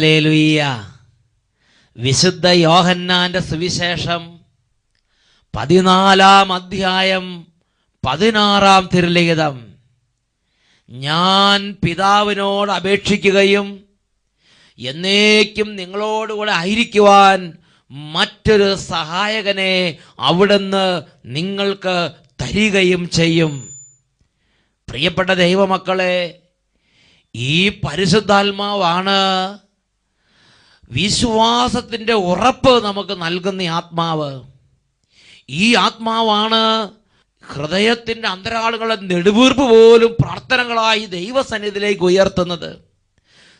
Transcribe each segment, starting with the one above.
Hallelujah വിശുദ്ധ യോഹന്നാന്റെ സുവിശേഷം പതിനാലാം അധ്യായം പതിനാറാം തിരുലിഖിതം. ഞാൻ പിതാവിനോട് അപേക്ഷിക്കുകയും എന്നേക്കും നിങ്ങളോടുകൂടെ ആയിരിക്കുവാൻ മറ്റൊരു സഹായകനെ അവിടുന്ന് നിങ്ങൾക്ക് തരികയും ചെയ്യും. പ്രിയപ്പെട്ട ദൈവമക്കളെ ഈ പരിശുദ്ധാത്മാവാണ് വിശ്വാസത്തിന്റെ ഉറപ്പ് നമുക്ക് നൽകുന്ന ആത്മാവ്. ഈ ആത്മാവാണ് ഹൃദയത്തിന്റെ അന്തരാളുകളെ നെടുവീർപ്പ് പോലും പ്രാർത്ഥനകളായി ദൈവസന്നിധിയിലേക്ക് ഉയർത്തുന്നത്.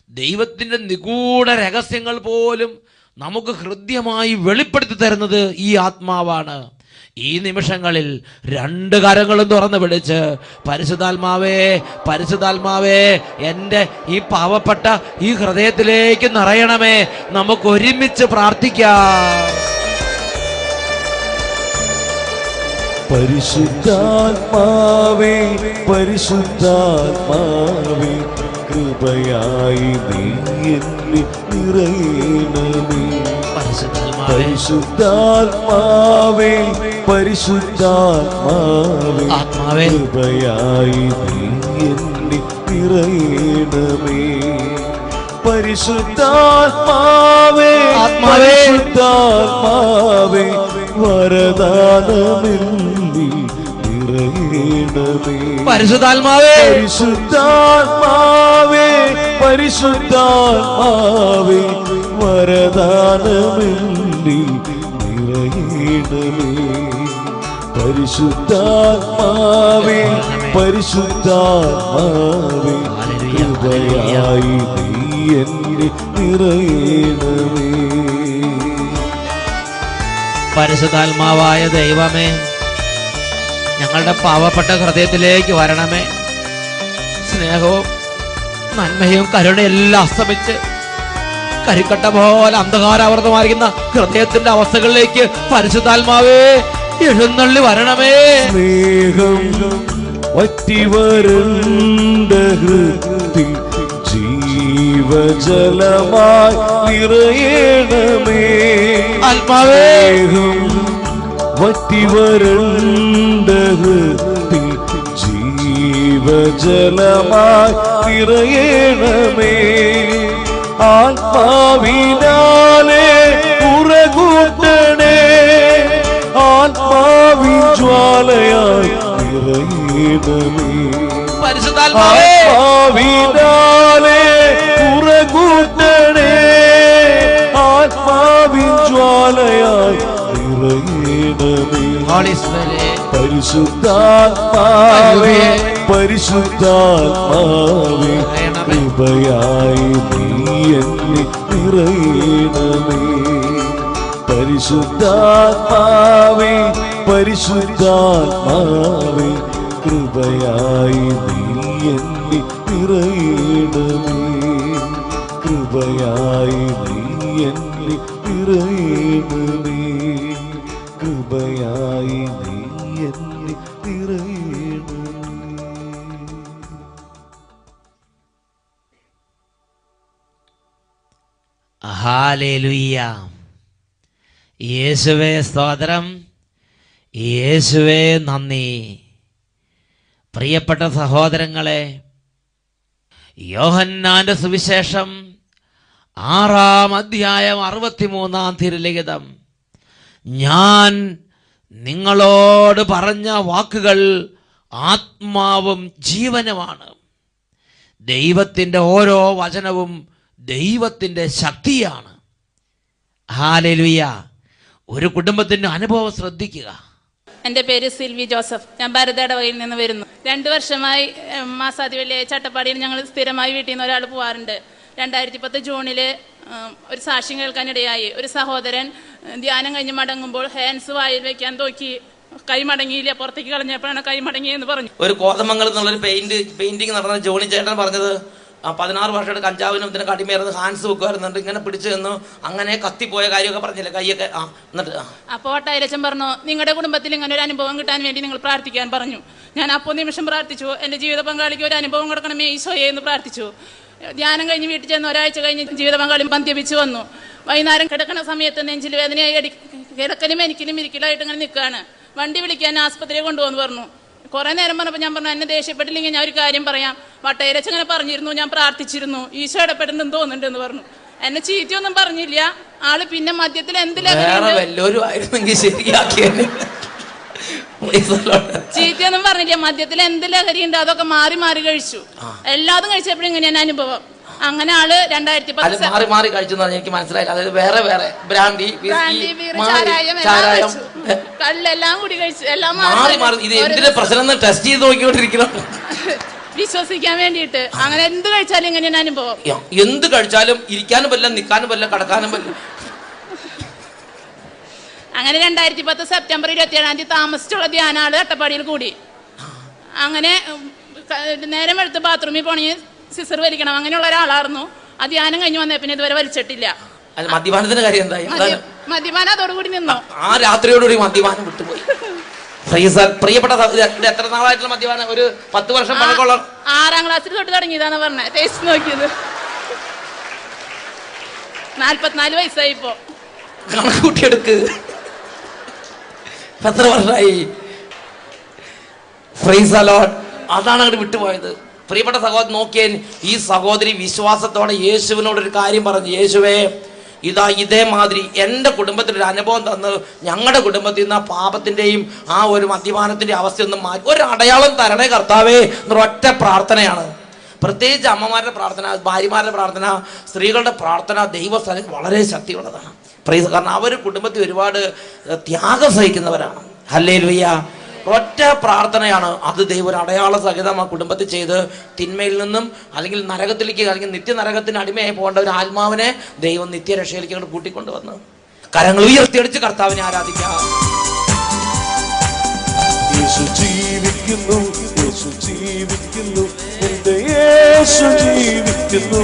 ദൈവത്തിന്റെ നിഗൂഢ രഹസ്യങ്ങൾ പോലും നമുക്ക് ഹൃദ്യമായി വെളിപ്പെടുത്തി തരുന്നത് ഈ ആത്മാവാണ്. ഈ നിമിഷങ്ങളിൽ രണ്ട് കരങ്ങളും തുറന്ന് പിടിച്ച് പരിശുദ്ധാത്മാവേ പരിശുദ്ധാത്മാവേ എന്റെ ഈ പാവപ്പെട്ട ഈ ഹൃദയത്തിലേക്ക് നിറയണമേ നമുക്ക് ഒരുമിച്ച് പ്രാർത്ഥിക്കാം. പരിശുദ്ധാത്മാവേ പരിശുദ്ധാത്മാവേ കൃപയായി നീ എന്നിൽ നിറയണമേ. പരിശുദ്ധാത്മാവേ പരിശുദ്ധാത്മാവേ പരിശുദ്ധാത്മാവേ ആത്മാവേ. കൃപയായി നീ നിറയണമേ പരിശുദ്ധാത്മാവേ ആത്മാവേ. പരിശുദ്ധാത്മാവേ വരദാനമില്ലി നിറയണമേ പരിശുദ്ധാത്മാവേ പരിശുദ്ധാത്മാവേ പരിശുദ്ധാത്മാവേ വരദാനമില്ലി നിറയണമേ പരിശുദ്ധാത്മാവേ പരിശുദ്ധാത്മാവേ കൃപയായി നീ എന്നെ നിറയണമേ പരിശുദ്ധാത്മാവായ ദൈവമേ ഞങ്ങളുടെ പാവപ്പെട്ട ഹൃദയത്തിലേക്ക് വരണമേ. സ്നേഹവും നന്മയും കരുണയെല്ലാം അസ്തമിച്ച് കരിക്കട്ട പോലെ അന്ധകാരാവൃതമായിരിക്കുന്ന ഹൃദയത്തിന്റെ അവസ്ഥകളിലേക്ക് പരിശുദ്ധാത്മാവേ എഴുന്നള്ളി വരണമേ. സ്നേഹം ഹൃത്തിൽ ജീവജലമായി നിറയണമേ. ആത്മാവേഹം ഹൃത്തിൽ ജീവജലമായി നിറയണമേ ആത്മാവിനാലെ ഉറകൂട്ടണേ. ആത്മാവിൻ ജ്വാലയായി നിറയണമേ ആത്മാവിനാലെ ഉറകൂട്ടണേ. ആത്മാവിൻ ജ്വാലയായി നിറയണമേ. പരിശുദ്ധാത്മാവേ പരിശുദ്ധാത്മാവേ കൃപയായി നീ എന്നെ നിറയണമേ. പരിശുദ്ധാത്മാവേ പരിശുദ്ധാത്മാവേ കൃപയായി നീ എന്നെ നിറയണമേ. കൃപയായി നീ എന്നെ നിറയണമേ. കൃപയായി നീ യേശുവേ സ്തോത്രം. യേശുവേ നന്ദി. പ്രിയപ്പെട്ട സഹോദരങ്ങളെ യോഹന്നാന്റെ സുവിശേഷം ആറാം അധ്യായം അറുപത്തിമൂന്നാം തിരുലിഖിതം. ഞാൻ നിങ്ങളോട് പറഞ്ഞ വാക്കുകൾ ആത്മാവും ജീവനുമാണ്. ദൈവത്തിന്റെ ഓരോ വചനവും ദൈവത്തിന്റെ ശക്തിയാണ്. ഹാലലുയ്യ ഒരു കുടുംബത്തിന്റെ അനുഭവം ശ്രദ്ധിക്കുക. എന്റെ പേര് സിൽവി ജോസഫ്. ഞാൻ ഭരതടവയിൽ നിന്ന് വരുന്നു. രണ്ടു വർഷമായി മാസാതി മാസാദി വെള്ളിയാഴ്ച ചട്ടപ്പാടിയിൽ ഞങ്ങൾ സ്ഥിരമായി വീട്ടിൽ നിന്ന് ഒരാൾ പോവാറുണ്ട്. രണ്ടായിരത്തി പത്ത് ജൂണിൽ ഒരു സാക്ഷ്യം കേൾക്കാനിടയായി. ഒരു സഹോദരൻ ധ്യാനം കഴിഞ്ഞ് മടങ്ങുമ്പോൾ ഹാൻഡ്സ് വായിൽ വെക്കാൻ നോക്കി കൈ മടങ്ങിയില്ല പുറത്തേക്ക് കളഞ്ഞപ്പോഴാണ് കൈ മടങ്ങിയെന്ന് പറഞ്ഞു. ഒരു കോതമംഗലത്തിനുള്ള പെയിന്റ് പെയിന്റിങ് നടന്ന ജോണി ചേട്ടൻ പറഞ്ഞത് പതിനാറ് വർഷമായിട്ട് കഞ്ചാവിനും ഇതിനെ അടിമയായിരുന്നു ഹാൻസ് വെക്കുമായിരുന്നുണ്ട് ഇങ്ങനെ പിടിച്ചു നിന്നു അങ്ങനെ കത്തിപ്പോയ കാര്യമൊക്കെ പറഞ്ഞില്ലേ കൈയൊക്കെ ആ എന്നിട്ട് അപ്പോൾ വട്ടായിലച്ചൻ പറഞ്ഞു നിങ്ങളുടെ കുടുംബത്തിൽ ഇങ്ങനെ ഒരു അനുഭവം കിട്ടാൻ വേണ്ടി നിങ്ങൾ പ്രാർത്ഥിക്കാൻ പറഞ്ഞു. ഞാൻ അപ്പോൾ നിമിഷം പ്രാർത്ഥിച്ചു എന്റെ ജീവിത പങ്കാളിക്ക് ഒരു അനുഭവം കൊടുക്കണമേ ഈശോയെ എന്ന് പ്രാർത്ഥിച്ചു. ധ്യാനം കഴിഞ്ഞ് വീട്ടിൽ ചെന്ന് ഒരാഴ്ച കഴിഞ്ഞ് ജീവിത പങ്കാളി മദ്യപിച്ച് വന്നു. വൈകുന്നേരം കിടക്കുന്ന സമയത്ത് നെഞ്ചിൽ വേദനയായി കിടക്കലും എനിക്കിലും ഇരിക്കലായിട്ട് ഇങ്ങനെ നിൽക്കുകയാണ്. വണ്ടി വിളിക്കാൻ ആസ്പത്രിയെ കൊണ്ടുപോകുന്നു പറഞ്ഞു. കുറെ നേരം പറഞ്ഞപ്പോൾ ഞാൻ പറഞ്ഞു എന്നെ ദേഷ്യപ്പെട്ടില്ലെങ്കിൽ ഞാൻ ഒരു കാര്യം പറയാം. വട്ടയിലച്ച് അങ്ങനെ പറഞ്ഞിരുന്നു ഞാൻ പ്രാർത്ഥിച്ചിരുന്നു. ഈശോ തോന്നുന്നുണ്ട് എന്ന് പറഞ്ഞു. എന്നെ ചീത്തയൊന്നും പറഞ്ഞില്ല. ആൾ പിന്നെ മദ്യത്തിൽ എന്ത് ചീത്തയൊന്നും പറഞ്ഞില്ല. മദ്യത്തിൽ എന്ത് ലഹരി ഉണ്ട് അതൊക്കെ മാറി മാറി കഴിച്ചു. എല്ലാതും കഴിച്ചപ്പോഴും ഇങ്ങനെയാണ് അനുഭവം. അങ്ങനെ ആൾ രണ്ടായിരത്തി അത് മാറി മാറി കഴിച്ചു എന്ന് പറഞ്ഞാൽ എനിക്ക് മനസ്സിലായില്ല. അതായത് വേറെ വേറെ ബ്രാൻഡി ചാരായം എല്ലാം കള്ളെല്ലാം കൂടി കഴിച്ചു. എല്ലാം മാറി മാറി ഇത് എന്തിന്റെ പ്രശ്നം ടെസ്റ്റ് ചെയ്ത് നോക്കിക്കൊണ്ടിരിക്കണം. വിശ്വസിക്കാൻ വേണ്ടിയിട്ട്. അങ്ങനെ എന്ത് കഴിച്ചാലും ഇങ്ങനെയാണ് അനുഭവം. എന്ത് കഴിച്ചാലും ഇരിക്കാനും പറ്റില്ല നിൽക്കാനും പറ്റില്ല കടക്കാനും പറ്റില്ല. അങ്ങനെ രണ്ടായിരത്തി പത്ത് സെപ്റ്റംബർ ഇരുപത്തി ഏഴാം തീയതി താമസിച്ചുള്ള ധ്യാനാൾ അട്ടപ്പാടിയിൽ കൂടി. അങ്ങനെ ഉം, ക- നേരം എടുത്ത് ബാത്റൂമിൽ പോണെങ്കിൽ സിസർ വലിക്കണം അങ്ങനെയുള്ള ഒരാളായിരുന്നു. ആ ധ്യാനം കഴിഞ്ഞു വന്നേ പിന്നെ ഇതുവരെ വലിച്ചിട്ടില്ല. അത് മദ്യപാനത്തിന്റെ കാര്യം എന്തായി? മദ്യപാനം അതോടുകൂടി നിന്നോ. ആ രാത്രിയോടുകൂടി മദ്യപാനം വിട്ടുപോയി. പ്രിയപ്പെട്ട എത്ര നാളായിട്ടുള്ള മദ്യപാനം? ഒരു പത്ത് വർഷം പഴക്കമുള്ള ആറാം ക്ലാസ്സിൽ തൊട്ട് തുടങ്ങിയതാന്ന് പറഞ്ഞത് ടേസ്റ്റ് നോക്കിയത്. നാല്പത്തിനാല് വയസ്സായി ഇപ്പോ കണക്കൂട്ടിയെടുക്ക് എത്ര വർഷമായി Praise അലോട്ട് അതാണ് അങ്ങോട്ട് വിട്ടുപോയത്. പ്രിയപ്പെട്ട സഹോദരൻ നോക്കിയാൽ ഈ സഹോദരി വിശ്വാസത്തോടെ യേശുവിനോട് ഒരു കാര്യം പറഞ്ഞു. യേശുവേ ഇതാ ഇതേമാതിരി എന്റെ കുടുംബത്തിൽ ഒരു അനുഭവം തന്ന് ഞങ്ങളുടെ കുടുംബത്തിൽ നിന്ന് ആ പാപത്തിന്റെയും ആ ഒരു മദ്യപാനത്തിന്റെ അവസ്ഥയൊന്നും മാറ്റി. ഒരു അടയാളം തരണേ കർത്താവേ എന്നൊരൊറ്റ പ്രാർത്ഥനയാണ്. പ്രത്യേകിച്ച് അമ്മമാരുടെ പ്രാർത്ഥന ഭാര്യമാരുടെ പ്രാർത്ഥന സ്ത്രീകളുടെ പ്രാർത്ഥന ദൈവസ്ഥലം വളരെ ശക്തിയുള്ളതാണ്. കാരണം അവർ കുടുംബത്തിൽ ഒരുപാട് ത്യാഗം സഹിക്കുന്നവരാണ്. ഹല്ലേ ഒറ്റ പ്രാർത്ഥനയാണ്. അത് ദൈവം ഒരു അടയാള സഹിതം ആ കുടുംബത്തിൽ ചെയ്ത് തിന്മയിൽ നിന്നും അല്ലെങ്കിൽ നരകത്തിലേക്ക് അല്ലെങ്കിൽ നിത്യനരകത്തിന് അടിമയായി പോകേണ്ട ഒരു ആത്മാവിനെ ദൈവം നിത്യരക്ഷയിലേക്ക് അങ്ങോട്ട് കൂട്ടിക്കൊണ്ടുവന്ന് കരങ്ങൾ ഉയർത്തിയടിച്ച് കർത്താവിനെ ആരാധിക്കാം യേശു ജീവിക്കുന്നു യേശു ജീവിക്കുന്നു എന്റെ യേശു ജീവിക്കുന്നു.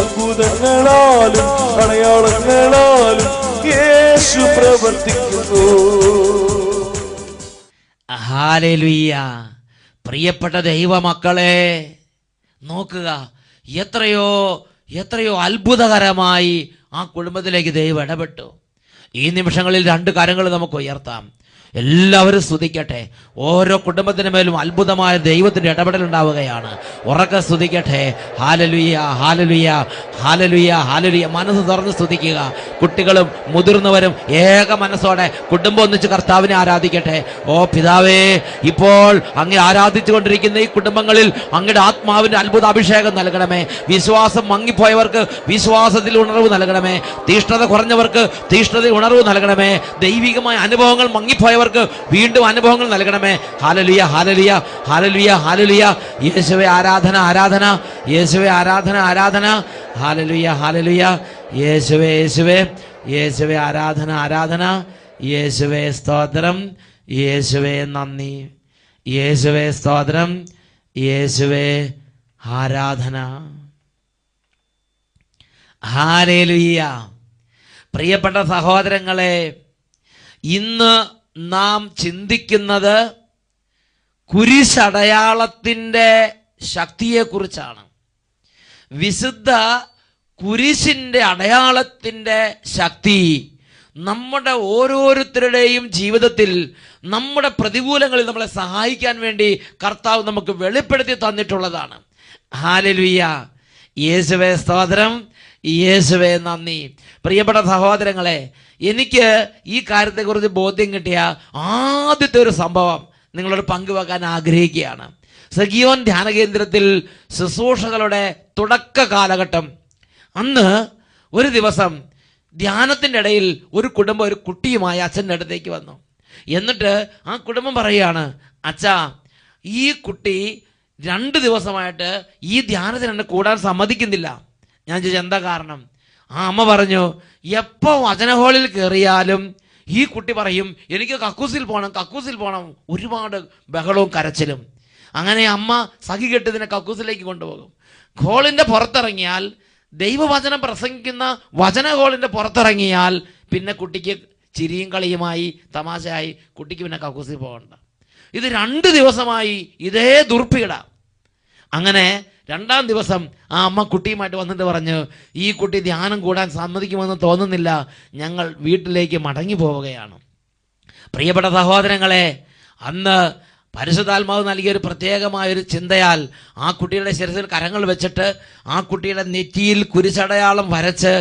അത്ഭുതങ്ങളാലും അടയാളങ്ങളാലും യേശു പ്രവർത്തിക്കുന്നു. ഹാലേലുയ്യ പ്രിയപ്പെട്ട ദൈവമക്കളെ നോക്കുക എത്രയോ എത്രയോ അത്ഭുതകരമായി ആ കുടുംബത്തിലേക്ക് ദൈവം ഇടപെട്ടു. ഈ നിമിഷങ്ങളിൽ രണ്ട് കാര്യങ്ങൾ നമുക്ക് ഉയർത്താം. എല്ലാവരും സ്തുതിക്കട്ടെ. ഓരോ കുടുംബത്തിന് മേലും അത്ഭുതമായ ദൈവത്തിന്റെ ഇടപെടൽ ഉണ്ടാവുകയാണ്. ഉറക്കെ സ്തുതിക്കട്ടെ. ഹാലലുയ്യ ഹാലലുയ്യ ഹാലലുയ്യ ഹാലലുയ്യ മനസ്സ് തുറന്ന് സ്തുതിക്കുക. കുട്ടികളും മുതിർന്നവരും ഏക മനസ്സോടെ കുടുംബം ഒന്നിച്ച് കർത്താവിനെ ആരാധിക്കട്ടെ. ഓ പിതാവേ ഇപ്പോൾ അങ്ങ് ആരാധിച്ചുകൊണ്ടിരിക്കുന്ന ഈ കുടുംബങ്ങളിൽ അങ്ങയുടെ ആത്മാവിന്റെ അത്ഭുത അഭിഷേകം നൽകണമേ. വിശ്വാസം മങ്ങിപ്പോയവർക്ക് വിശ്വാസത്തിൽ ഉണർവ് നൽകണമേ. തീഷ്ണത കുറഞ്ഞവർക്ക് തീഷ്ണത ഉണർവ് നൽകണമേ. ദൈവികമായ അനുഭവങ്ങൾ മങ്ങിപ്പോയവർക്ക് വീണ്ടും അനുഭവങ്ങൾ നൽകണമേ. ഹാലലിയ ഹാലലിയ ഹാലലിയ ഹാലലിയ. യേശുവെ ആരാധന ആരാധന. യേശുവെ ആരാധന ആരാധന. ഹാലലിയ ഹാലലിയ. യേശുവെ യേശുവെ. യേശുവെ ആരാധന ആരാധന. യേശുവെ സ്തോത്രം. യേശുവെ നന്ദി. യേശുവെ സ്തോത്രം. യേശുവെ ആരാധന. ഹാലേലുയ്യ പ്രിയപ്പെട്ട സഹോദരങ്ങളെ ഇന്ന് നാം ചിന്തിക്കുന്നത് കുരിശടയാളത്തിന്റെ ശക്തിയെക്കുറിച്ചാണ്. വിശുദ്ധ കുരിശിന്റെ അടയാളത്തിന്റെ ശക്തി നമ്മുടെ ഓരോരുത്തരുടെയും ജീവിതത്തിൽ നമ്മുടെ പ്രതികൂലങ്ങളിൽ നമ്മളെ സഹായിക്കാൻ വേണ്ടി കർത്താവ് നമുക്ക് വെളിപ്പെടുത്തി തന്നിട്ടുള്ളതാണ്. ഹാലലുയ്യ യേശുവേ സ്തോത്രം. യേശുവേ നന്ദി. പ്രിയപ്പെട്ട സഹോദരങ്ങളെ എനിക്ക് ഈ കാര്യത്തെക്കുറിച്ച് ബോധ്യം കിട്ടിയ ആദ്യത്തെ ഒരു സംഭവം നിങ്ങളോട് പങ്കുവെക്കാൻ ആഗ്രഹിക്കുകയാണ്. സഖിയോൻ ധ്യാന കേന്ദ്രത്തിൽ ശുശ്രൂഷകളുടെ തുടക്ക കാലഘട്ടം. അന്ന് ഒരു ദിവസം ധ്യാനത്തിന്റെ ഇടയിൽ ഒരു കുടുംബം ഒരു കുട്ടിയുമായി അച്ഛന്റെ അടുത്തേക്ക് വന്നു. എന്നിട്ട് ആ കുടുംബം പറയുകയാണ് അച്ഛാ ഈ കുട്ടി രണ്ട് ദിവസമായിട്ട് ഈ ധ്യാനത്തിന് എന്നെ കൂടാൻ സമ്മതിക്കുന്നില്ല. ഞാൻ ചോദിച്ചു എന്താ കാരണം? ആ അമ്മ പറഞ്ഞു എപ്പോൾ വചന ഹാളിൽ കയറിയാലും ഈ കുട്ടി പറയും എനിക്ക് കക്കൂസിൽ പോകണം കക്കൂസിൽ പോകണം ഒരുപാട് ബഹളവും കരച്ചിലും. അങ്ങനെ അമ്മ സഖി കെട്ടിതിനെ കക്കൂസിലേക്ക് കൊണ്ടുപോകും. ഹോളിന്റെ പുറത്തിറങ്ങിയാൽ ദൈവവചനം പ്രസംഗിക്കുന്ന വചന ഹോളിന്റെ പുറത്തിറങ്ങിയാൽ പിന്നെ കുട്ടിക്ക് ചിരിയും കളിയുമായി തമാശയായി കുട്ടിക്ക് പിന്നെ കക്കൂസിൽ പോകണ്ട. ഇത് രണ്ട് ദിവസമായി ഇതേ ദുർപ്പിട അങ്ങനെ രണ്ടാം ദിവസം ആ അമ്മ കുട്ടിയുമായിട്ട് വന്നിട്ട് പറഞ്ഞു ഈ കുട്ടി ധ്യാനം കൂടാൻ സമ്മതിക്കുമെന്ന് തോന്നുന്നില്ല. ഞങ്ങൾ വീട്ടിലേക്ക് മടങ്ങി പോവുകയാണ്. പ്രിയപ്പെട്ട സഹോദരങ്ങളെ അന്ന് പരിശുദ്ധാത്മാവ് നൽകിയ ഒരു പ്രത്യേകമായ ഒരു ചിന്തയാൽ ആ കുട്ടിയുടെ ശിരസിൽ കരങ്ങൾ വെച്ചിട്ട് ആ കുട്ടിയുടെ നെറ്റിയിൽ കുരിശടയാളം വരച്ച്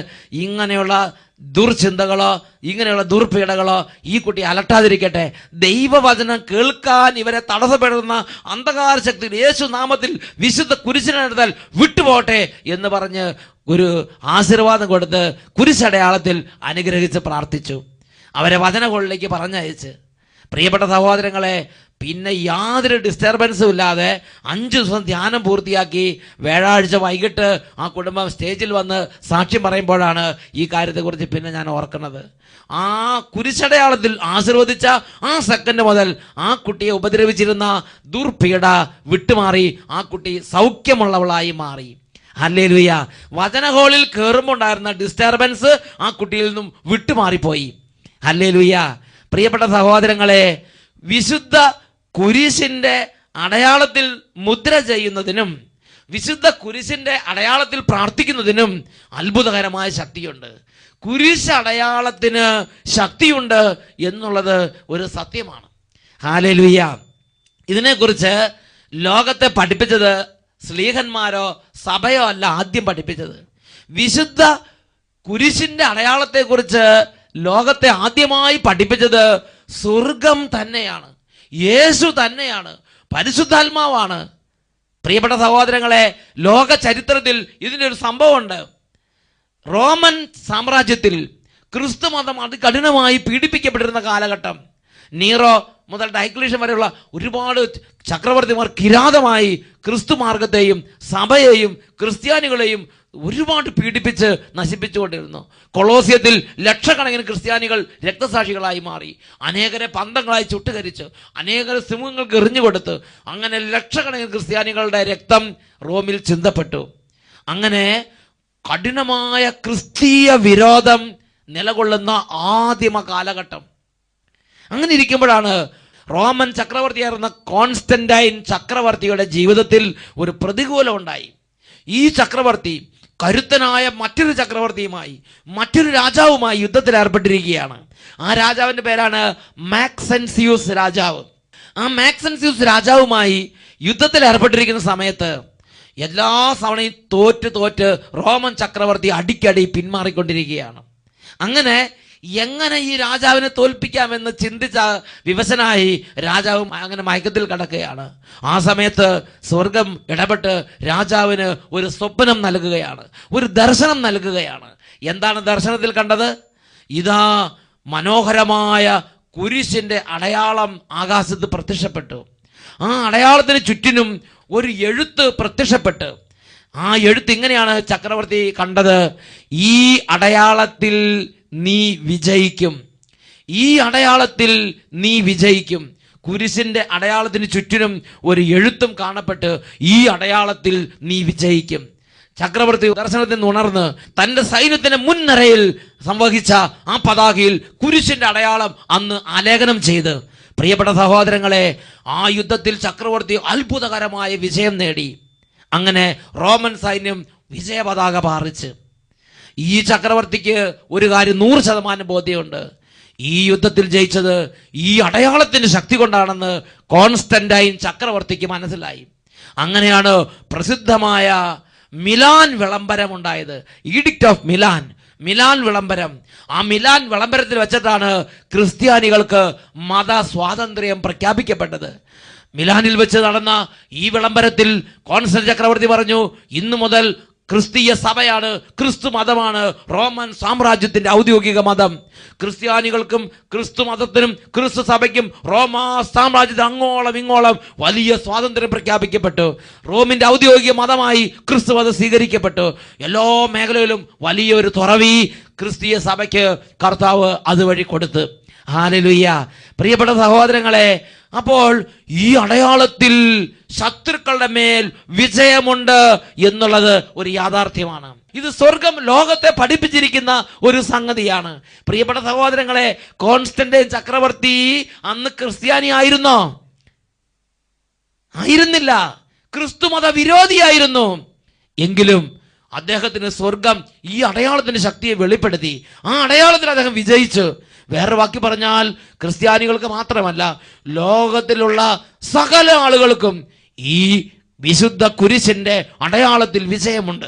ഇങ്ങനെയുള്ള ദുർചിന്തകളോ ഇങ്ങനെയുള്ള ദുർപീഡകളോ ഈ കുട്ടി അലട്ടാതിരിക്കട്ടെ. ദൈവവചനം കേൾക്കാൻ ഇവരെ തടസ്സപ്പെടുന്ന അന്ധകാര ശക്തി യേശു നാമത്തിൽ വിശുദ്ധ കുരിശിനെടുത്താൽ വിട്ടുപോട്ടെ എന്ന് പറഞ്ഞ് ഒരു ആശീർവാദം കൊടുത്ത് കുരിശടയാളത്തിൽ അനുഗ്രഹിച്ച് പ്രാർത്ഥിച്ചു. അവരെ വചനകളിലേക്ക് പറഞ്ഞയച്ച്. പ്രിയപ്പെട്ട സഹോദരങ്ങളെ പിന്നെ യാതൊരു ഡിസ്റ്റർബൻസും ഇല്ലാതെ അഞ്ച് ദിവസം ധ്യാനം പൂർത്തിയാക്കി വ്യാഴാഴ്ച വൈകിട്ട് ആ കുടുംബം സ്റ്റേജിൽ വന്ന് സാക്ഷ്യം പറയുമ്പോഴാണ് ഈ കാര്യത്തെക്കുറിച്ച് പിന്നെ ഞാൻ ഓർക്കുന്നത്. ആ കുരിശടയാളത്തിൽ ആശീർവദിച്ച ആ സെക്കൻഡ് മുതൽ ആ കുട്ടിയെ ഉപദ്രവിച്ചിരുന്ന ദുർപീഡ വിട്ടുമാറി ആ കുട്ടി സൗഖ്യമുള്ളവളായി മാറി. ഹല്ലേലൂയ. വചന ഹോളിൽ കയറുമ്പോൾ ഉണ്ടായിരുന്ന ഡിസ്റ്റർബൻസ് ആ കുട്ടിയിൽ നിന്നും വിട്ടുമാറിപ്പോയി. അല്ലേലുയ്യ പ്രിയപ്പെട്ട സഹോദരങ്ങളെ വിശുദ്ധ കുരിശിന്റെ അടയാളത്തിൽ മുദ്ര ചെയ്യുന്നതിനും വിശുദ്ധ കുരിശിന്റെ അടയാളത്തിൽ പ്രാർത്ഥിക്കുന്നതിനും അത്ഭുതകരമായ ശക്തിയുണ്ട്. കുരിശ് അടയാളത്തിന് ശക്തിയുണ്ട് എന്നുള്ളത് ഒരു സത്യമാണ്. ഹാലലുയ്യ ഇതിനെക്കുറിച്ച് ലോകത്തെ പഠിപ്പിച്ചത് സ്ലീഹന്മാരോ സഭയോ അല്ല ആദ്യം പഠിപ്പിച്ചത്. വിശുദ്ധ കുരിശിന്റെ അടയാളത്തെക്കുറിച്ച് ലോകത്തെ ആദ്യമായി പഠിപ്പിച്ചത് സ്വർഗം തന്നെയാണ്. യേശു തന്നെയാണ് പരിശുദ്ധാത്മാവാണ്. പ്രിയപ്പെട്ട സഹോദരങ്ങളെ ലോക ചരിത്രത്തിൽ ഇതിന്റെ ഒരു സംഭവമുണ്ട്. റോമൻ സാമ്രാജ്യത്തിൽ ക്രിസ്തു മതം അതികഠിനമായി പീഡിപ്പിക്കപ്പെട്ടിരുന്ന കാലഘട്ടം. നീറോ മുതൽ ഡൈക്ലീഷൻ വരെയുള്ള ഒരുപാട് ചക്രവർത്തിമാർ കിരാതമായി ക്രിസ്തു മാർഗത്തെയും സഭയെയും ക്രിസ്ത്യാനികളെയും ഒരുപാട് പീഡിപ്പിച്ച് നശിപ്പിച്ചുകൊണ്ടിരുന്നു. കൊളോസിയത്തിൽ ലക്ഷക്കണക്കിന് ക്രിസ്ത്യാനികൾ രക്തസാക്ഷികളായി മാറി. അനേകരെ പന്തങ്ങളായി ചുട്ടുകരിച്ച് അനേകരെ സിംഹങ്ങൾക്ക് എറിഞ്ഞുകൊടുത്ത് അങ്ങനെ ലക്ഷക്കണക്കിന് ക്രിസ്ത്യാനികളുടെ രക്തം റോമിൽ ചിന്തപ്പെട്ടു. അങ്ങനെ കഠിനമായ ക്രിസ്തീയ വിരോധം നിലകൊള്ളുന്ന ആദിമ കാലഘട്ടം. അങ്ങനെ ഇരിക്കുമ്പോഴാണ് റോമൻ ചക്രവർത്തിയായിരുന്ന കോൺസ്റ്റന്റൈൻ ചക്രവർത്തിയുടെ ജീവിതത്തിൽ ഒരു പ്രതികൂലം ഉണ്ടായി. ഈ ചക്രവർത്തി കരുത്തനായ മറ്റൊരു ചക്രവർത്തിയുമായി മറ്റൊരു രാജാവുമായി യുദ്ധത്തിൽ ഏർപ്പെട്ടിരിക്കുകയാണ്. ആ രാജാവിന്റെ പേരാണ് മാക്സൻസിയൂസ് രാജാവ്. ആ മാക്സൻസിയൂസ് രാജാവുമായി യുദ്ധത്തിൽ ഏർപ്പെട്ടിരിക്കുന്ന സമയത്ത് എല്ലാ സമയം തോറ്റ് തോറ്റ് റോമൻ ചക്രവർത്തി അടിക്കടി പിന്മാറിക്കൊണ്ടിരിക്കുകയാണ്. അങ്ങനെ എങ്ങനെ ഈ രാജാവിനെ തോൽപ്പിക്കാമെന്ന് ചിന്തിച്ച വിവശനായി രാജാവ് അങ്ങനെ മയക്കത്തിൽ കടക്കുകയാണ്. ആ സമയത്ത് സ്വർഗം ഇടപെട്ട് രാജാവിന് ഒരു സ്വപ്നം നൽകുകയാണ് ഒരു ദർശനം നൽകുകയാണ്. എന്താണ് ദർശനത്തിൽ കണ്ടത്? ഇതാ മനോഹരമായ കുരിശിന്റെ അടയാളം ആകാശത്ത് പ്രത്യക്ഷപ്പെട്ടു. ആ അടയാളത്തിന് ചുറ്റിനും ഒരു എഴുത്ത് പ്രത്യക്ഷപ്പെട്ട്. ആ എഴുത്ത് ഇങ്ങനെയാണ് ചക്രവർത്തി കണ്ടത്. ഈ അടയാളത്തിൽ നീ വിജയിക്കും. ഈ അടയാളത്തിൽ നീ വിജയിക്കും. കുരിശിന്റെ അടയാളത്തിന് ചുറ്റിനും ഒരു എഴുത്തും കാണപ്പെട്ട് ഈ അടയാളത്തിൽ നീ വിജയിക്കും. ചക്രവർത്തി ദർശനത്തിൽ നിന്ന് ഉണർന്ന് തന്റെ സൈന്യത്തിന്റെ മുൻനിരയിൽ സംവഹിച്ച ആ പതാകയിൽ കുരിശിന്റെ അടയാളം അന്ന് ആലേഖനം ചെയ്ത് പ്രിയപ്പെട്ട സഹോദരങ്ങളെ ആ യുദ്ധത്തിൽ ചക്രവർത്തി അത്ഭുതകരമായ വിജയം നേടി. അങ്ങനെ റോമൻ സൈന്യം വിജയപതാക പാറിച്ച് ഈ ചക്രവർത്തിക്ക് ഒരു കാര്യം നൂറ് ശതമാനം ബോധ്യമുണ്ട്. ഈ യുദ്ധത്തിൽ ജയിച്ചത് ഈ അടയാളത്തിന്റെ ശക്തി കൊണ്ടാണെന്ന് കോൺസ്റ്റന്റൈൻ ചക്രവർത്തിക്ക് മനസ്സിലായി. അങ്ങനെയാണ് പ്രസിദ്ധമായ മിലാൻ വിളംബരം ഉണ്ടായത്. ഈഡിക്റ്റ് ഓഫ് മിലാൻ മിലാൻ വിളംബരം. ആ മിലാൻ വിളംബരത്തിൽ വെച്ചിട്ടാണ് ക്രിസ്ത്യാനികൾക്ക് മത സ്വാതന്ത്ര്യം പ്രഖ്യാപിക്കപ്പെട്ടത്. മിലാനിൽ വെച്ച് നടന്ന ഈ വിളംബരത്തിൽ കോൺസ്റ്റൻ ചക്രവർത്തി പറഞ്ഞു ഇന്നു മുതൽ ക്രിസ്തീയ സഭയാണ് ക്രിസ്തു മതമാണ് റോമൻ സാമ്രാജ്യത്തിന്റെ ഔദ്യോഗിക മതം. ക്രിസ്ത്യാനികൾക്കും ക്രിസ്തു മതത്തിനും ക്രിസ്തു സഭയ്ക്കും റോമാ സാമ്രാജ്യത്തിന് അങ്ങോളം ഇങ്ങോളം വലിയ സ്വാതന്ത്ര്യം പ്രഖ്യാപിക്കപ്പെട്ടു. റോമിന്റെ ഔദ്യോഗിക മതമായി ക്രിസ്തു മതം സ്വീകരിക്കപ്പെട്ടു. എല്ലാ മേഖലയിലും വലിയൊരു തുറവി ക്രിസ്തീയ സഭയ്ക്ക് കർത്താവ് അതുവഴി കൊടുത്ത്. ഹാലലുയ്യ. പ്രിയപ്പെട്ട സഹോദരങ്ങളെ അപ്പോൾ ഈ അടയാളത്തിൽ ശത്രുക്കളുടെ മേൽ വിജയമുണ്ട് എന്നുള്ളത് ഒരു യാഥാർത്ഥ്യമാണ്. ഇത് സ്വർഗം ലോകത്തെ പഠിപ്പിച്ചിരിക്കുന്ന ഒരു സംഗതിയാണ്. പ്രിയപ്പെട്ട സഹോദരങ്ങളെ കോൺസ്റ്റന്റൈൻ ചക്രവർത്തി അന്ന് ക്രിസ്ത്യാനി ആയിരുന്നോ? ആയിരുന്നില്ല. ക്രിസ്തുമത വിരോധിയായിരുന്നു. എങ്കിലും അദ്ദേഹത്തിന് സ്വർഗം ഈ അടയാളത്തിന്റെ ശക്തിയെ വെളിപ്പെടുത്തി. ആ അടയാളത്തിൽ അദ്ദേഹം വിജയിച്ചു. വേറെ വാക്കി പറഞ്ഞാൽ ക്രിസ്ത്യാനികൾക്ക് മാത്രമല്ല ലോകത്തിലുള്ള സകല ആളുകൾക്കും ഈ വിശുദ്ധ കുരിശിന്റെ അടയാളത്തിൽ വിജയമുണ്ട്.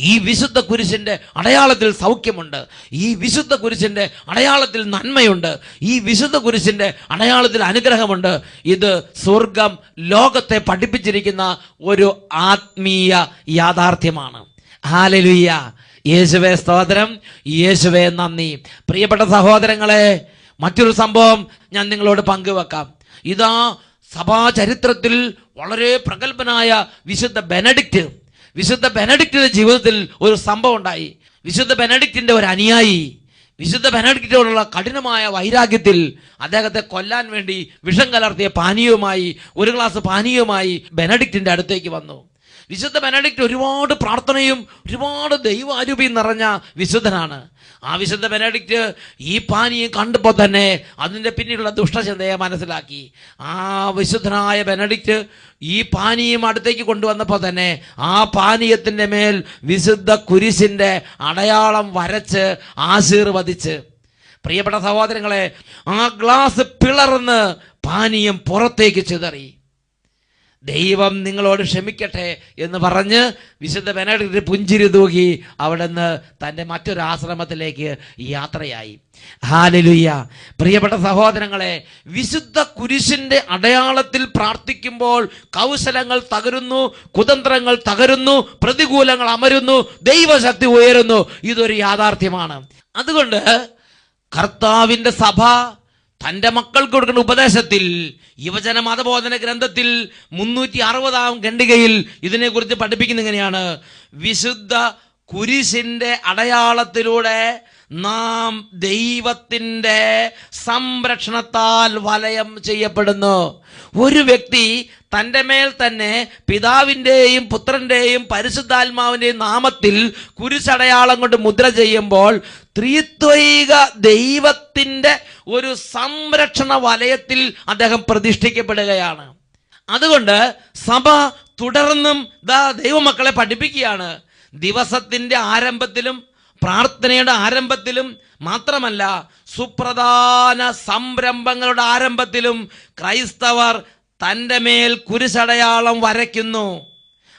ഈ വിശുദ്ധ കുരിശിന്റെ അടയാളത്തിൽ സൗഖ്യമുണ്ട്. ഈ വിശുദ്ധ കുരിശിന്റെ അടയാളത്തിൽ നന്മയുണ്ട്. ഈ വിശുദ്ധ കുരിശിന്റെ അടയാളത്തിൽ അനുഗ്രഹമുണ്ട്. ഇത് സ്വർഗം ലോകത്തെ പഠിപ്പിച്ചിരിക്കുന്ന ഒരു ആത്മീയ യാഥാർത്ഥ്യമാണ്. ഹാലലുയ്യ യേശുവെ സ്തോത്രം യേശുവെ നന്ദി. പ്രിയപ്പെട്ട സഹോദരങ്ങളെ മറ്റൊരു സംഭവം ഞാൻ നിങ്ങളോട് പങ്കുവെക്കാം. ഇതാ സഭാ ചരിത്രത്തിൽ വളരെ പ്രഗത്ഭനായ വിശുദ്ധ ബെനഡിക്റ്റ് വിശുദ്ധ ബെനഡിക്റ്റിന്റെ ജീവിതത്തിൽ ഒരു സംഭവം ഉണ്ടായി. വിശുദ്ധ ബെനഡിക്റ്റിന്റെ ഒരു അനുയായി വിശുദ്ധ ബെനഡിക്റ്റിനോടുള്ള കഠിനമായ വൈരാഗ്യത്തിൽ അദ്ദേഹത്തെ കൊല്ലാൻ വേണ്ടി വിഷം കലർത്തിയ പാനീയവുമായി ഒരു ഗ്ലാസ് പാനീയവുമായി ബെനഡിക്റ്റിന്റെ അടുത്തേക്ക് വന്നു. വിശുദ്ധ ബെനഡിക്റ്റ് ഒരുപാട് പ്രാർത്ഥനയും ഒരുപാട് ദൈവാരൂപിയും നിറഞ്ഞ വിശുദ്ധനാണ്. ആ വിശുദ്ധ ബെനഡിക്റ്റ് ഈ പാനീയം കണ്ടപ്പോൾ തന്നെ അതിന്റെ പിന്നിലുള്ള ദുഷ്ടചിന്തയെ മനസ്സിലാക്കി. ആ വിശുദ്ധനായ ബെനഡിക്റ്റ് ഈ പാനീയം അടുത്തേക്ക് കൊണ്ടുവന്നപ്പോൾ തന്നെ ആ പാനീയത്തിന്റെ മേൽ വിശുദ്ധ കുരിശിന്റെ അടയാളം വരച്ച് ആശീർവദിച്ച്. പ്രിയപ്പെട്ട സഹോദരങ്ങളെ ആ ഗ്ലാസ് പിളർന്ന് പാനീയം പുറത്തേക്ക് ചിതറി. ദൈവം നിങ്ങളോട് ക്ഷമിക്കട്ടെ എന്ന് പറഞ്ഞ് വിശുദ്ധ ബെനഡിക്റ്റ് പുഞ്ചിരി തൂകി നിന്ന് തന്റെ മറ്റൊരു ആശ്രമത്തിലേക്ക് യാത്രയായി. ഹാലലുയ്യ പ്രിയപ്പെട്ട സഹോദരങ്ങളെ വിശുദ്ധ കുരിശിന്റെ അടയാളത്തിൽ പ്രാർത്ഥിക്കുമ്പോൾ കൗശലങ്ങൾ തകരുന്നു കുതന്ത്രങ്ങൾ തകരുന്നു പ്രതികൂലങ്ങൾ അമരുന്നു ദൈവശക്തി ഉയരുന്നു. ഇതൊരു യാഥാർത്ഥ്യമാണ്. അതുകൊണ്ട് കർത്താവിന്റെ സഭ തന്റെ മക്കൾക്ക് കൊടുക്കുന്ന ഉപദേശത്തിൽ യുവജന മതബോധന ഗ്രന്ഥത്തിൽ മുന്നൂറ്റി അറുപതാം ഖണ്ഡികയിൽ ഇതിനെക്കുറിച്ച് പഠിപ്പിക്കുന്ന ഇങ്ങനെയാണ് വിശുദ്ധ കുരിശിന്റെ അടയാളത്തിലൂടെ നാം ദൈവത്തിന്റെ സംരക്ഷണത്താൽ വലയം ചെയ്യപ്പെടുന്നു. ഒരു വ്യക്തി തന്റെ മേൽ തന്നെ പിതാവിന്റെയും പുത്രന്റെയും പരിശുദ്ധാത്മാവിന്റെയും നാമത്തിൽ കുരിശടയാളം കൊണ്ട് മുദ്ര ചെയ്യുമ്പോൾ ത്രിത്വൈക ദൈവത്തിന്റെ ഒരു സംരക്ഷണ വലയത്തിൽ അദ്ദേഹം പ്രതിഷ്ഠിക്കപ്പെടുകയാണ്. അതുകൊണ്ട് സഭ തുടർന്നും ദൈവമക്കളെ പഠിപ്പിക്കുകയാണ്. ദിവസത്തിന്റെ ആരംഭത്തിലും പ്രാർത്ഥനയുടെ ആരംഭത്തിലും മാത്രമല്ല സുപ്രധാന സംരംഭങ്ങളുടെ ആരംഭത്തിലും ക്രൈസ്തവർ തന്റെ മേൽ കുരിശടയാളം വരയ്ക്കുന്നു.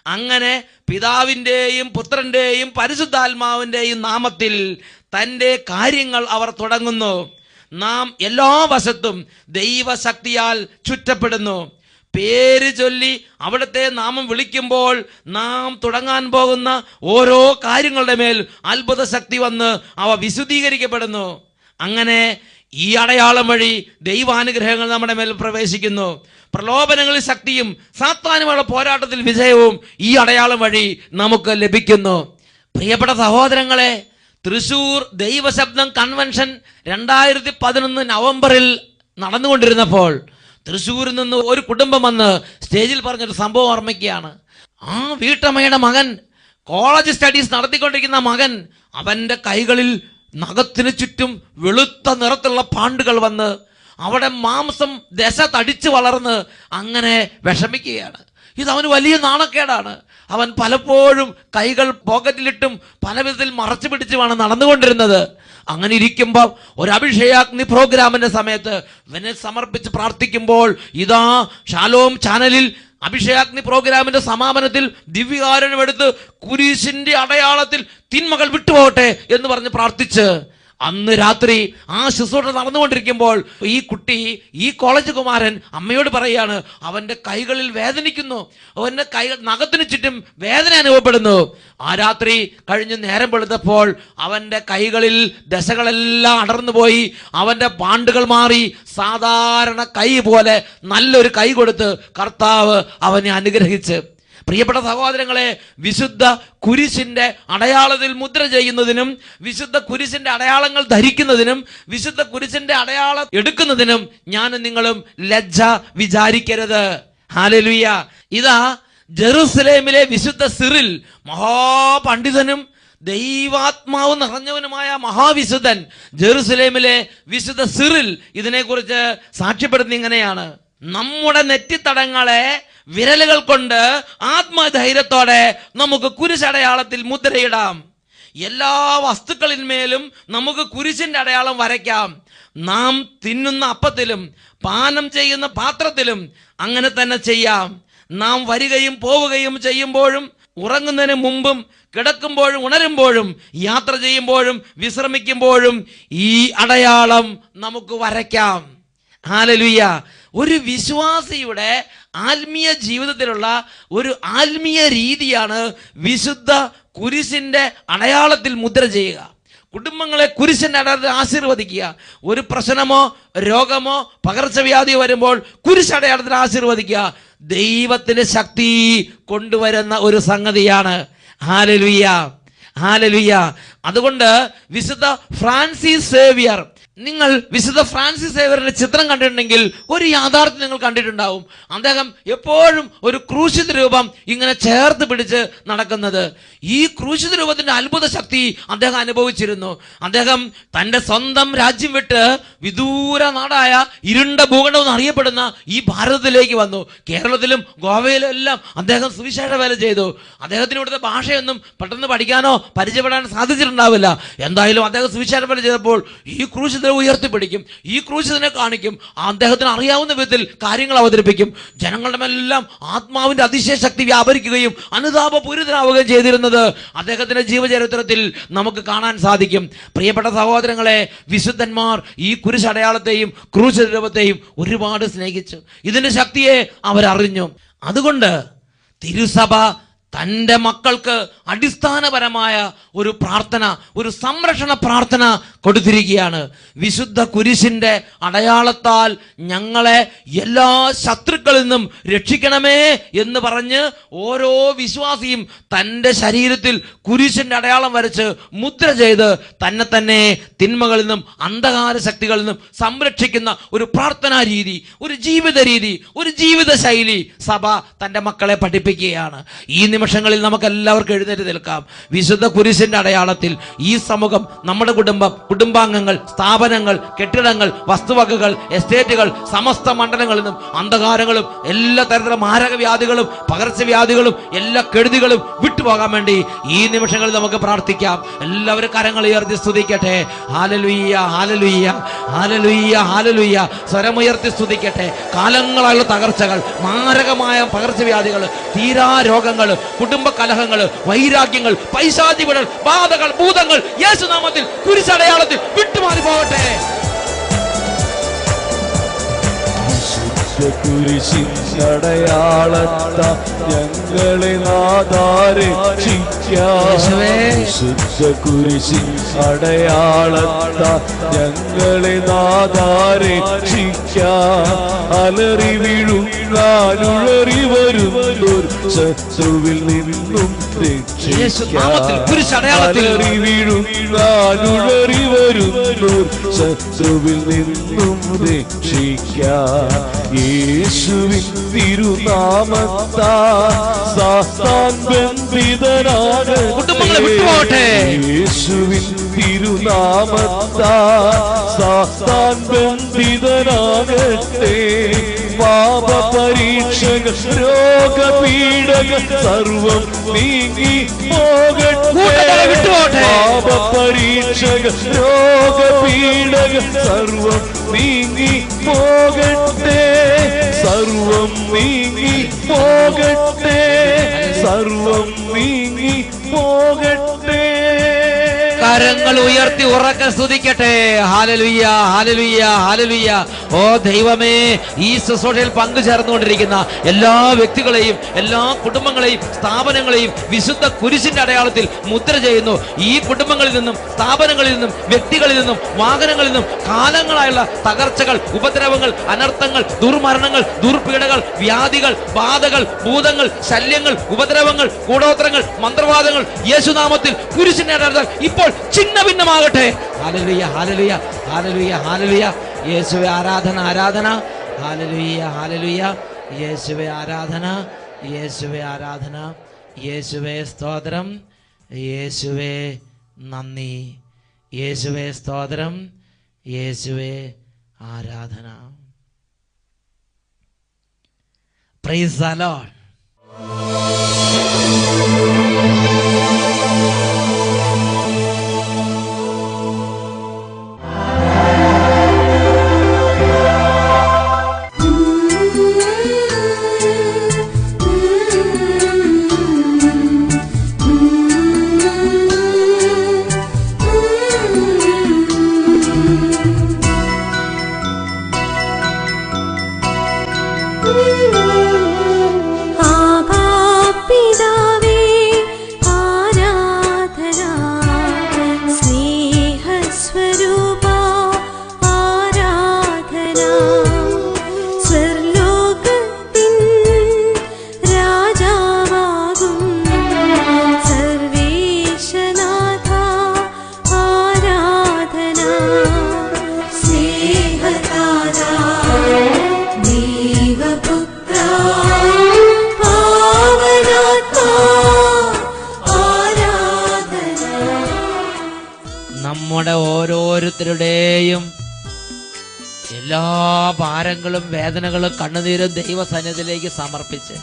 അങ്ങനെ പിതാവിന്റെയും പുത്രന്റെയും പരിശുദ്ധാത്മാവിന്റെയും നാമത്തിൽ തന്റെ കാര്യങ്ങൾ അവർ തുടങ്ങുന്നു. നാം എല്ലാ വശത്തും ദൈവശക്തിയാൽ ചുറ്റപ്പെടുന്നു. പേര് ചൊല്ലി അവിടുത്തെ നാമം വിളിക്കുമ്പോൾ നാം തുടങ്ങാൻ പോകുന്ന ഓരോ കാര്യങ്ങളുടെ മേൽ അത്ഭുത ശക്തി വന്ന് അവ വിശുദ്ധീകരിക്കപ്പെടുന്നു. അങ്ങനെ ഈ അടയാളം വഴി ദൈവാനുഗ്രഹങ്ങൾ നമ്മുടെ മേൽ പ്രവേശിക്കുന്നു. പ്രലോഭനങ്ങളിൽ ശക്തിയും സാത്താനുമുള്ള പോരാട്ടത്തിൽ വിജയവും ഈ അടയാളം വഴി നമുക്ക് ലഭിക്കുന്നു. പ്രിയപ്പെട്ട സഹോദരങ്ങളെ തൃശൂർ ദൈവശബ്ദം കൺവെൻഷൻ രണ്ടായിരത്തി പതിനൊന്ന് നവംബറിൽ നടന്നുകൊണ്ടിരുന്നപ്പോൾ തൃശ്ശൂരിൽ നിന്ന് ഒരു കുടുംബം വന്ന് സ്റ്റേജിൽ പറഞ്ഞൊരു സംഭവം ഓർമ്മിക്കുകയാണ്. ആ വീട്ടമ്മയുടെ മകൻ കോളേജ് സ്റ്റഡീസ് നടത്തിക്കൊണ്ടിരിക്കുന്ന മകൻ അവന്റെ കൈകളിൽ നഖത്തിന് ചുറ്റും വെളുത്ത നിറത്തിലുള്ള പാണ്ടുകൾ വന്ന് അവിടെ മാംസം ദശ തടിച്ചു വളർന്ന് അങ്ങനെ വിഷമിക്കുകയാണ്. ഇത് വലിയ നാണക്കേടാണ്. അവൻ പലപ്പോഴും കൈകൾ പോക്കറ്റിലിട്ടും പല വിധത്തിൽ മറച്ചു പിടിച്ചുമാണ് നടന്നുകൊണ്ടിരുന്നത്. അങ്ങനെ ഇരിക്കുമ്പോൾ ഒരു അഭിഷേകാഗ്നി പ്രോഗ്രാമിന്റെ സമയത്ത് ഇവനെ സമർപ്പിച്ച് പ്രാർത്ഥിക്കുമ്പോൾ ഇതാ ഷാലോം ചാനലിൽ അഭിഷേകാഗ്നി പ്രോഗ്രാമിന്റെ സമാപനത്തിൽ ദിവ്യകാരണം എടുത്ത് കുരിശിന്റെ അടയാളത്തിൽ തിന്മകൾ വിട്ടുപോകട്ടെ എന്ന് പറഞ്ഞ് പ്രാർത്ഥിച്ച് അന്ന് രാത്രി ആ ശുശ്രൂഷ നടന്നുകൊണ്ടിരിക്കുമ്പോൾ ഈ കുട്ടി ഈ കോളേജ് കുമാരൻ അമ്മയോട് പറയുകയാണ് അവന്റെ കൈകളിൽ വേദനിക്കുന്നു. അവന്റെ കൈ നഖത്തിന് ചുറ്റും വേദന അനുഭവപ്പെടുന്നു. ആ രാത്രി കഴിഞ്ഞ് നേരം വെളുത്തപ്പോൾ അവന്റെ കൈകളിൽ ദശകളെല്ലാം അടർന്നു പോയി അവന്റെ പാണ്ടുകൾ മാറി സാധാരണ കൈ പോലെ നല്ലൊരു കൈ കൊടുത്ത് കർത്താവ് അവനെ അനുഗ്രഹിച്ച് പ്രിയപ്പെട്ട സഹോദരങ്ങളെ വിശുദ്ധ കുരിശിന്റെ അടയാളത്തിൽ മുദ്ര ചെയ്യുന്നതിനും വിശുദ്ധ കുരിശിന്റെ അടയാളങ്ങൾ ധരിക്കുന്നതിനും വിശുദ്ധ കുരിശിന്റെ അടയാളം എടുക്കുന്നതിനും ഞാനും നിങ്ങളും ലജ്ജ വിചാരിക്കരുത്. ഹാലലുയ ഇതാ ജെറുസലേമിലെ വിശുദ്ധ സിറിൽ മഹാപണ്ഡിതനും ദൈവാത്മാവ് നിറഞ്ഞവനുമായ മഹാവിശുദ്ധൻ ജെറുസലേമിലെ വിശുദ്ധ സിറിൽ ഇതിനെക്കുറിച്ച് സാക്ഷ്യപ്പെടുത്തി ഇങ്ങനെയാണ്. നമ്മുടെ നെറ്റിത്തടങ്ങളെ വിരലുകൾ കൊണ്ട് ആത്മധൈര്യത്തോടെ നമുക്ക് കുരിശടയാളത്തിൽ മുദ്രയിടാം. എല്ലാ വസ്തുക്കളിന്മേലും നമുക്ക് കുരിശിന്റെ അടയാളം വരയ്ക്കാം. നാം തിന്നുന്ന അപ്പത്തിലും പാനം ചെയ്യുന്ന പാത്രത്തിലും അങ്ങനെ തന്നെ ചെയ്യാം. നാം വരികയും പോവുകയും ചെയ്യുമ്പോഴും ഉറങ്ങുന്നതിന് മുമ്പും കിടക്കുമ്പോഴും ഉണരുമ്പോഴും യാത്ര ചെയ്യുമ്പോഴും വിശ്രമിക്കുമ്പോഴും ഈ അടയാളം നമുക്ക് വരയ്ക്കാം. ഹാലലുയ്യ ഒരു വിശ്വാസിയുടെ ആത്മീയ ജീവിതത്തിലുള്ള ഒരു ആത്മീയ രീതിയാണ് വിശുദ്ധ കുരിശിന്റെ അടയാളത്തിൽ മുദ്ര ചെയ്യുക. കുടുംബങ്ങളെ കുരിശിന്റെ അടയാളത്തിൽ ആശീർവദിക്കുക. ഒരു പ്രശ്നമോ രോഗമോ പകർച്ചവ്യാധിയോ വരുമ്പോൾ കുരിശടയാളത്തിൽ ആശീർവദിക്കുക. ദൈവത്തിന് ശക്തി കൊണ്ടുവരുന്ന ഒരു സംഗതിയാണ്. ഹാലലുയ്യ ഹാലലുയ്യ അതുകൊണ്ട് വിശുദ്ധ ഫ്രാൻസിസ് സേവിയർ നിങ്ങൾ വിശുദ്ധ ഫ്രാൻസിസ് സേവരുടെ ചിത്രം കണ്ടിട്ടുണ്ടെങ്കിൽ ഒരു യാഥാർത്ഥ്യം നിങ്ങൾ കണ്ടിട്ടുണ്ടാവും. അദ്ദേഹം എപ്പോഴും ഒരു ക്രൂശിത രൂപം ഇങ്ങനെ ചേർത്ത് പിടിച്ച് നടക്കുന്നത്. ഈ ക്രൂശിത രൂപത്തിന്റെ അത്ഭുത ശക്തി അദ്ദേഹം അനുഭവിച്ചിരുന്നു. അദ്ദേഹം തന്റെ സ്വന്തം രാജ്യം വിട്ട് വിദൂര നാടായ ഇരുണ്ട ഭൂഖണ്ഡം എന്ന് അറിയപ്പെടുന്ന ഈ ഭാരതത്തിലേക്ക് വന്നു. കേരളത്തിലും ഗോവയിലും എല്ലാം അദ്ദേഹം സുവിശേഷ വേല ചെയ്തു. അദ്ദേഹത്തിന് ഇവിടുത്തെ ഭാഷയൊന്നും പെട്ടെന്ന് പഠിക്കാനോ പരിചയപ്പെടാനോ സാധിച്ചിട്ടുണ്ടാവില്ല. എന്തായാലും അദ്ദേഹം സുവിശേഷ വേല ചെയ്തപ്പോൾ ഈ ക്രൂശിതനെ ഉയർത്തിപ്പിടിക്കും. ഈ ക്രൂശിതനെ കാണിക്കും. അദ്ദേഹത്തിന് അറിയാവുന്ന വിധത്തിൽ കാര്യങ്ങൾ അവതരിപ്പിക്കും. ജനങ്ങളുടെ എല്ലാം ആത്മാവിന്റെ അതിശയ ശക്തി വ്യാപരിക്കുകയും അനുതാപപൂരിതനാവുകയും ചെയ്തിരുന്നത് അദ്ദേഹത്തിന്റെ ജീവചരിത്രത്തിൽ നമുക്ക് കാണാൻ സാധിക്കും. പ്രിയപ്പെട്ട സഹോദരങ്ങളെ വിശുദ്ധന്മാർ ഈ കുരിശടയാളത്തെയും ക്രൂശ രൂപത്തെയും ഒരുപാട് സ്നേഹിച്ചു. ഇതിന്റെ ശക്തിയെ അവരറിഞ്ഞു. അതുകൊണ്ട് തിരുസഭ തന്റെ മക്കൾക്ക് അടിസ്ഥാനപരമായ ഒരു പ്രാർത്ഥന ഒരു സംരക്ഷണ പ്രാർത്ഥന കൊടുത്തിരിക്കുകയാണ്. വിശുദ്ധ കുരിശിന്റെ അടയാളത്താൽ ഞങ്ങളെ എല്ലാ ശത്രുക്കളിൽ നിന്നും രക്ഷിക്കണമേ എന്ന് പറഞ്ഞ് ഓരോ വിശ്വാസിയും തന്റെ ശരീരത്തിൽ കുരിശിന്റെ അടയാളം വരച്ച് മുദ്ര ചെയ്ത് തന്നെ തന്നെ തിന്മകളിൽ നിന്നും അന്ധകാര ശക്തികളിൽ നിന്നും സംരക്ഷിക്കുന്ന ഒരു പ്രാർത്ഥനാ രീതി ഒരു ജീവിത രീതി ഒരു ജീവിത ശൈലി സഭ തന്റെ മക്കളെ പഠിപ്പിക്കുകയാണ്. ഈ നിമിഷങ്ങളിൽ നമുക്ക് എല്ലാവർക്കും എഴുന്നേറ്റ് നിൽക്കാം. വിശുദ്ധ കുരിശിന്റെ അടയാളത്തിൽ ഈ സമൂഹം നമ്മുടെ കുടുംബം കുടുംബാംഗങ്ങൾ സ്ഥാപനങ്ങൾ കെട്ടിടങ്ങൾ വസ്തുവകകൾ എസ്റ്റേറ്റുകൾ സമസ്ത മണ്ഡലങ്ങളിൽ നിന്നും അന്ധകാരങ്ങളും എല്ലാ തരത്തിലുള്ള മാരകവ്യാധികളും പകർച്ചവ്യാധികളും എല്ലാ കെടുതികളും വിട്ടുപോകാൻ വേണ്ടി ഈ നിമിഷങ്ങളിൽ നമുക്ക് പ്രാർത്ഥിക്കാം. എല്ലാവരും കരങ്ങൾ ഉയർത്തി സ്തുതിക്കട്ടെ. ഹാലലുയ്യ ഹാലലുയ്യ ഹാലലുയ്യ ഹാലലുയ്യ. സ്വരമുയർത്തി സ്തുതിക്കട്ടെ. കാലങ്ങളായുള്ള തകർച്ചകൾ മാരകമായ പകർച്ചവ്യാധികൾ തീരാ രോഗങ്ങൾ കുടുംബ കലഹങ്ങൾ വൈരാഗ്യങ്ങൾ പൈശാചികൾ ബാധകൾ ഭൂതങ്ങൾ യേശുനാമത്തിൽ കുരിശടയാളത്തിൽ വിട്ടുമാറി പോകട്ടെ. കുരിശിടയാളത്ത ഞങ്ങളെ നാദാരെ യേശുവേ. ശുദ്ധ കുരിശി അടയാളത്ത ഞങ്ങളെ നാദാരെ അലറി വരുന്നൊരു ശത്രുവിൽ നിന്നും കുരിശടയാളത്തിൽ. വരുന്നു ശത്രുവിൽ നിന്നും രക്ഷിക്കാം യേശുവിൻ തിരുനാമത്താ സാത്താൻ ബന്ധിതനാകട്ടെ. യേശുവിൻ തിരുനാമത്താ സാത്താൻ ബന്ധിതനാകട്ടെ പാപ പരീക്ഷകൾ രോഗപീഡക സർവം നീങ്ങി പോകട്ടെ. പാപ പരീക്ഷകൾ രോഗപീഡക സർവം നീങ്ങി പോകട്ടെ. സർവം നീങ്ങി പോകട്ടെ. സർവം നീങ്ങി പോകട്ടെ. കരങ്ങൾ ഉയർത്തി ഉറക്കെ സ്തുതിക്കട്ടെ. ഹാലലുയ്യ ഹാലലുയ്യ ഹാലലുയ്യ ഓ ദൈവമേ ഈ ശുശ്രൂഷയിൽ പങ്കുചേർന്നുകൊണ്ടിരിക്കുന്ന എല്ലാ വ്യക്തികളെയും എല്ലാ കുടുംബങ്ങളെയും സ്ഥാപനങ്ങളെയും വിശുദ്ധ കുരിശിന്റെ അടയാളത്തിൽ മുദ്ര ചെയ്യുന്നു. ഈ കുടുംബങ്ങളിൽ നിന്നും സ്ഥാപനങ്ങളിൽ നിന്നും വ്യക്തികളിൽ നിന്നും വാഹനങ്ങളിൽ നിന്നും കാലങ്ങളായുള്ള തകർച്ചകൾ ഉപദ്രവങ്ങൾ അനർത്ഥങ്ങൾ ദുർമരണങ്ങൾ ദുർപീഡകൾ വ്യാധികൾ ബാധകൾ ഭൂതങ്ങൾ ശല്യങ്ങൾ ഉപദ്രവങ്ങൾ കൂടോത്രങ്ങൾ മന്ത്രവാദങ്ങൾ യേശുനാമത്തിൽ കുരിശിന്റെ അടയാളത്തിൽ ഇപ്പോൾ ചിന്ന ഭിന്നമാകട്ടെ ഹാലലുയ ഹാലലുയ ഹാലലുയ ഹാലലുയ യേശുവെ ആരാധന ആരാധന. ഹാലലുയ ഹാലലുയ യേശുവെ ആരാധന യേശുവെ ആരാധന. യേശുവെ സ്തോത്രം യേശുവെ നന്ദി. യേശുവെ സ്തോത്രം യേശുവെ ആരാധന. പ്രൈസ് അലോൺ വേദനകളും കണ്ണുനീരും ദൈവസന്നിധിയിലേക്ക് സമർപ്പിച്ച്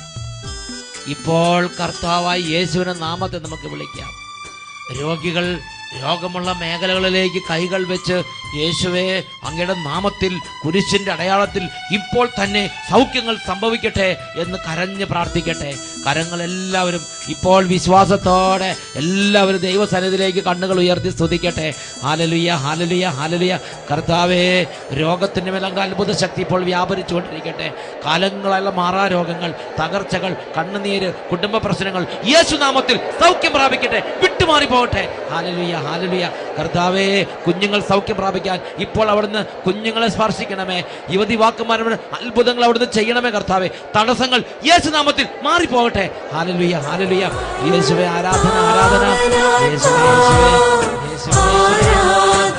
ഇപ്പോൾ കർത്താവായി യേശുവിനെ നാമത്തെ നമുക്ക് വിളിക്കാം. രോഗികൾ രോഗമുള്ള മേഖലകളിലേക്ക് കൈകൾ വെച്ച് യേശുവെ അങ്ങയുടെ നാമത്തിൽ കുരിശിന്റെ അടയാളത്തിൽ ഇപ്പോൾ തന്നെ സൗഖ്യങ്ങൾ സംഭവിക്കട്ടെ എന്ന് കരഞ്ഞ് പ്രാർത്ഥിക്കട്ടെ. കരങ്ങൾ എല്ലാവരും ഇപ്പോൾ വിശ്വാസത്തോടെ എല്ലാവരും ദൈവസന്നിധിയിലേക്ക് കണ്ണുകൾ ഉയർത്തി സ്തുതിക്കട്ടെ. ഹാലലുയ ഹാലലുയ ഹാലലുയ കർത്താവേ രോഗത്തിന്റെ മേലങ്ക അത്ഭുത ശക്തി ഇപ്പോൾ വ്യാപരിച്ചുകൊണ്ടിരിക്കട്ടെ. കാലങ്ങളുള്ള മാറാ രോഗങ്ങൾ തകർച്ചകൾ കണ്ണുനീര് കുടുംബ പ്രശ്നങ്ങൾ യേശുനാമത്തിൽ സൗഖ്യം പ്രാപിക്കട്ടെ. വിട്ടുമാറി പോകട്ടെ ഹാലലുയ ഹാലലുയ. കർത്താവേ കുഞ്ഞുങ്ങൾ സൗഖ്യം പ്രാപിക്കാൻ ഇപ്പോൾ അവിടുന്ന് കുഞ്ഞുങ്ങളെ സ്പർശിക്കണമേ. യുവതി വാക്കുമാരുടെ അത്ഭുതങ്ങൾ അവിടുന്ന് ചെയ്യണമേ കർത്താവേ. തടസ്സങ്ങൾ യേശുനാമത്തിൽ മാറിപ്പോകട്ടെ. ഹാലലുയ ഹാലലുയ. യേശുവേ ആരാധന ആരാധന. യേശുവേ യേശുവേ ആരാധന